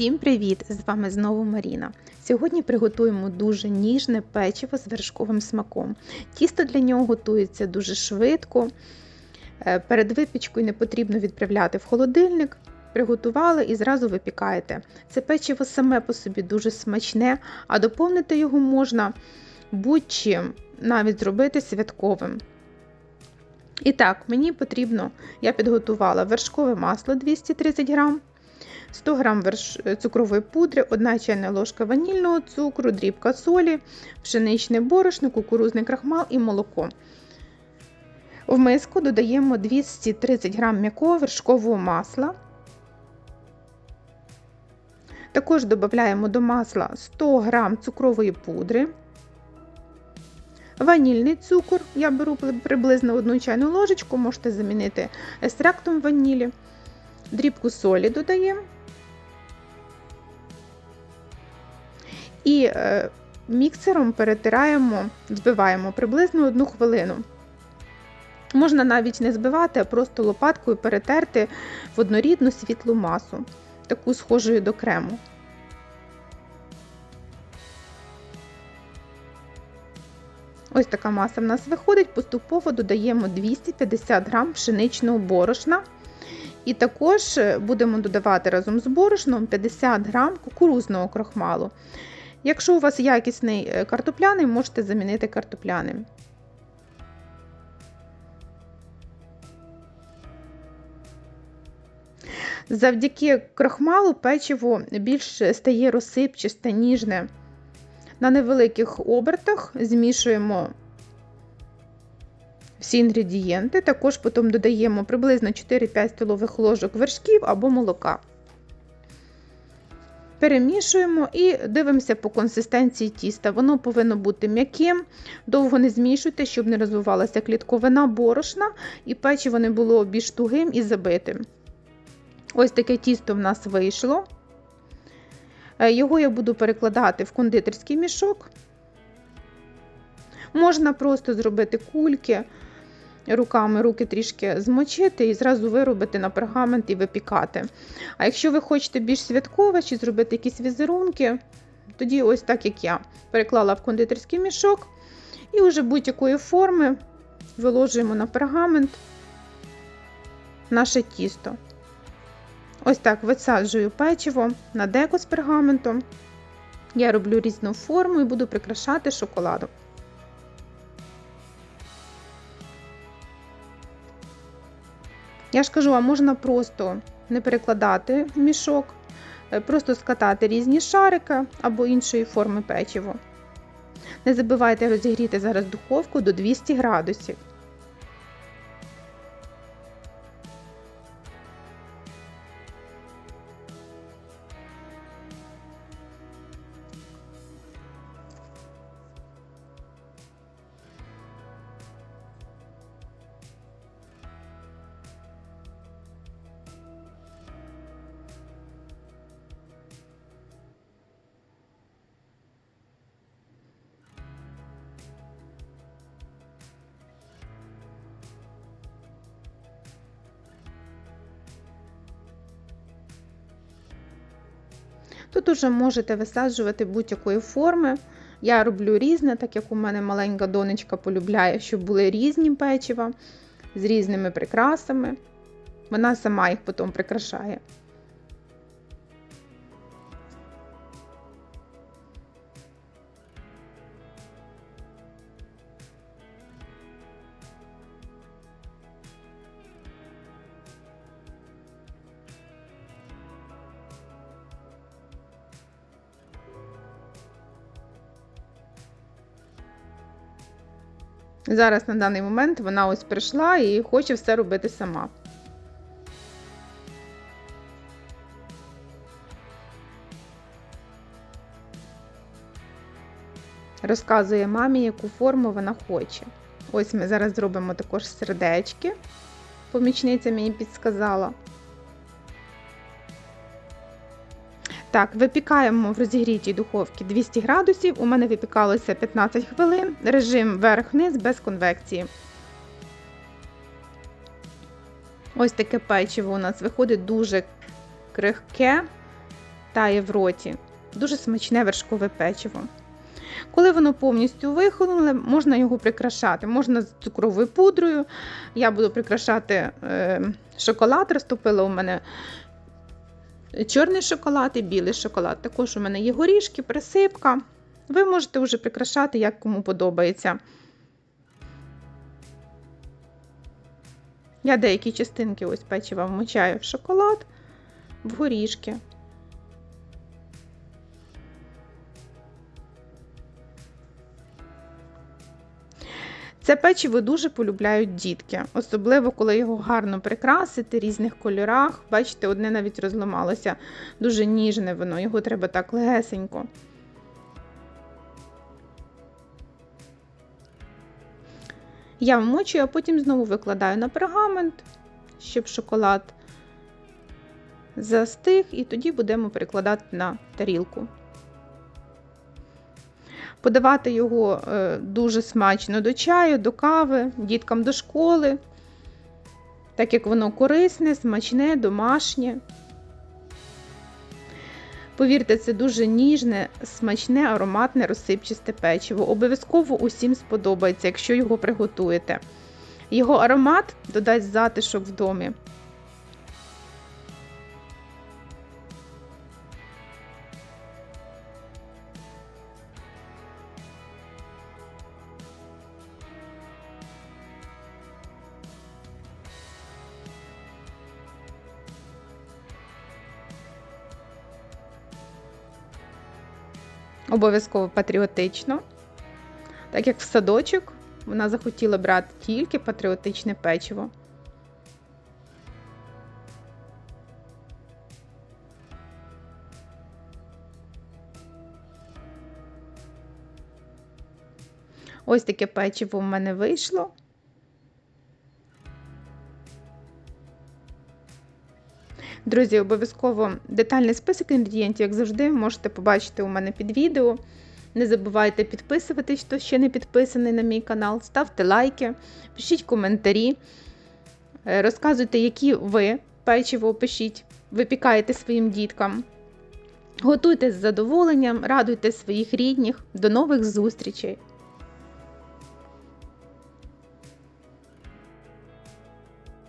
Всім привіт! З вами знову Маріна. Сьогодні приготуємо дуже ніжне печиво з вершковим смаком. Тісто для нього готується дуже швидко. Е, Перед випічкою не потрібно відправляти в холодильник. Приготували і зразу випікаєте. Це печиво саме по собі дуже смачне, а доповнити його можна будь-чим, навіть зробити святковим. І так, мені потрібно, я підготувала вершкове масло 230 грам, 100 г верш... цукрової пудри, 1 чайна ложка ванільного цукру, дрібка солі, пшеничне борошно, кукурузний крахмал і молоко. В миску додаємо 230 г м'якого вершкового масла. Також додаємо до масла 100 г цукрової пудри. Ванільний цукор, я беру приблизно одну чайну ложечку, можете замінити естрактом ванілі. Дрібку солі додаємо. І е, міксером перетираємо, збиваємо приблизно одну хвилину. Можна навіть не збивати, а просто лопаткою перетерти в однорідну світлу масу, таку схожою до крему. Ось така маса в нас виходить, поступово додаємо 250 г пшеничного борошна. І також будемо додавати разом з борошном 50 г кукурузного крохмалу. Якщо у вас якісний картопляний, можете замінити картопляним. Завдяки крохмалу печиво більш стає розсипчасте, ніжне. На невеликих обертах змішуємо всі інгредієнти, також потім додаємо приблизно 4-5 столових ложок вершків або молока. Перемішуємо і дивимося по консистенції тіста. Воно повинно бути м'яким, довго не змішуйте, щоб не розвивалася клітковина борошна і печиво не було більш тугим і забитим. Ось таке тісто в нас вийшло. Його я буду перекладати в кондитерський мішок. Можна просто зробити кульки, руками руки трішки змочити і зразу виробити на пергамент і випікати. А якщо ви хочете більш святкове чи зробити якісь візерунки, тоді ось так як я переклала в кондитерський мішок і вже будь-якої форми виложуємо на пергамент наше тісто. Ось так висаджую печиво на деко з пергаментом. Я роблю різну форму і буду прикрашати шоколадом. Я ж кажу, а можна просто не перекладати в мішок, просто скатати різні шарики або іншої форми печиво. Не забувайте розігріти зараз духовку до 200 градусів. Тут уже можете висаджувати будь-якої форми. Я роблю різне, так як у мене маленька донечка полюбляє, щоб були різні печива з різними прикрасами. Вона сама їх потім прикрашає. Зараз на даний момент вона ось прийшла і хоче все робити сама. Розказує мамі, яку форму вона хоче. Ось ми зараз зробимо також сердечки. Помічниця мені підсказала. Так, випікаємо в розігрітій духовці 200 градусів. У мене випікалося 15 хвилин, режим верх-вниз без конвекції. Ось таке печиво у нас виходить дуже крихке, тає в роті. Дуже смачне вершкове печиво. Коли воно повністю вихололе, можна його прикрашати. Можна з цукровою пудрою. Я буду прикрашати е, шоколад, розтопила у мене чорний шоколад і білий шоколад. Також у мене є горішки, присипка. Ви можете вже прикрашати, як кому подобається. Я деякі частинки ось печива вмочаю в шоколад, в горішки. Це печиво дуже полюбляють дітки, особливо коли його гарно прикрасити в різних кольорах. Бачите, одне навіть розламалося. Дуже ніжне воно, його треба так легесенько. Я вмочую, а потім знову викладаю на пергамент, щоб шоколад застиг, і тоді будемо перекладати на тарілку. Подавати його е, дуже смачно до чаю, до кави, діткам до школи, так як воно корисне, смачне, домашнє. Повірте, це дуже ніжне, смачне, ароматне, розсипчасте печиво. Обов'язково усім сподобається, якщо його приготуєте. Його аромат додасть затишок в домі. Обов'язково патріотично. Так як в садочок вона захотіла брати тільки патріотичне печиво. Ось таке печиво в мене вийшло. Друзі, обов'язково детальний список інгредієнтів, як завжди, можете побачити у мене під відео. Не забувайте підписуватись, хто ще не підписаний на мій канал, ставте лайки, пишіть коментарі, е, розказуйте, які ви печиво пишіть, випікаєте своїм діткам. Готуйте з задоволенням, радуйте своїх рідних. До нових зустрічей!